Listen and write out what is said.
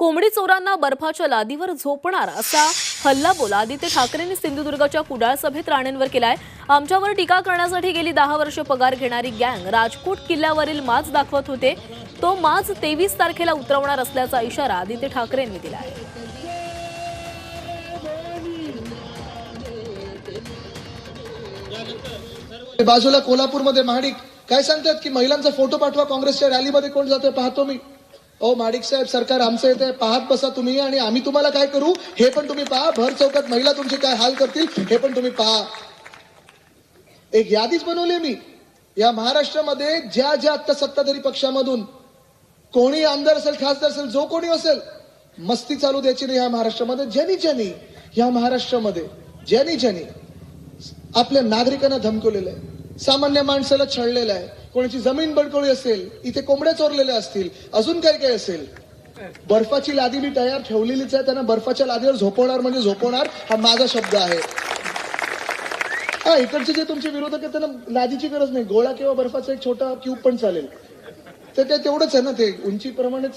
कोंबडी चोरांना बर्फाच्या लादीवर झोपणार असा हल्ला बोला. आदित्य ठाकरेंनी सिंधुदुर्गच्या कुडाळ सभेत राणेंवर केलाय. आमच्यावर टीका करण्यासाठी गेली दहा वर्ष पगार घेणारी गँग राजकोट किल्ल्यावरील माज दाखवत होते. तो माज तेवीस तारखेला उतरवणार असल्याचा इशारा आदित्य ठाकरेंनी दिला आहे. बाजूला कोल्हापूरमध्ये महाडिक. काय सांगतात की महिलांचा फोटो पाठवा काँग्रेसच्या रॅलीमध्ये कोण जातोय पाहतो मी. ओ माडिक साहेब सरकार आमचं येते पाहत बसा तुम्ही आणि आम्ही तुम्हाला काय करू? हे पण तुम्ही पहा भर चौकात महिला तुमचे काय हाल करतील हे पण तुम्ही पहा. एक यादीच बनवली मी. या महाराष्ट्रामध्ये ज्या ज्या आता सत्ताधारी पक्षामधून कोणी आमदार असेल खासदार असेल जो कोणी असेल मस्ती चालू द्यायची नाही या महाराष्ट्रामध्ये. ज्यांनी ज्यांनी या महाराष्ट्रामध्ये ज्यांनी ज्यांनी आपल्या नागरिकांना धमकवलेलं आहे सामान्य माणसाला छळलेलं आहे कोणाची जमीन बळकवली असेल इथे कोंबड्या चोरलेल्या असतील अजून काय काय असेल? बर्फाची लादी मी तयार ठेवलेलीच आहे त्यांना बर्फाच्या लादीवर झोपवणार म्हणजे झोपवणार हा माझा शब्द आहे. हा इकडचे जे तुमचे विरोधक आहेत त्यांना लादीची गरज नाही. गोळा किंवा बर्फाचा एक छोटा क्यूब पण चालेल. तर ते तेवढंच आहे ना ते उंचीप्रमाणेच.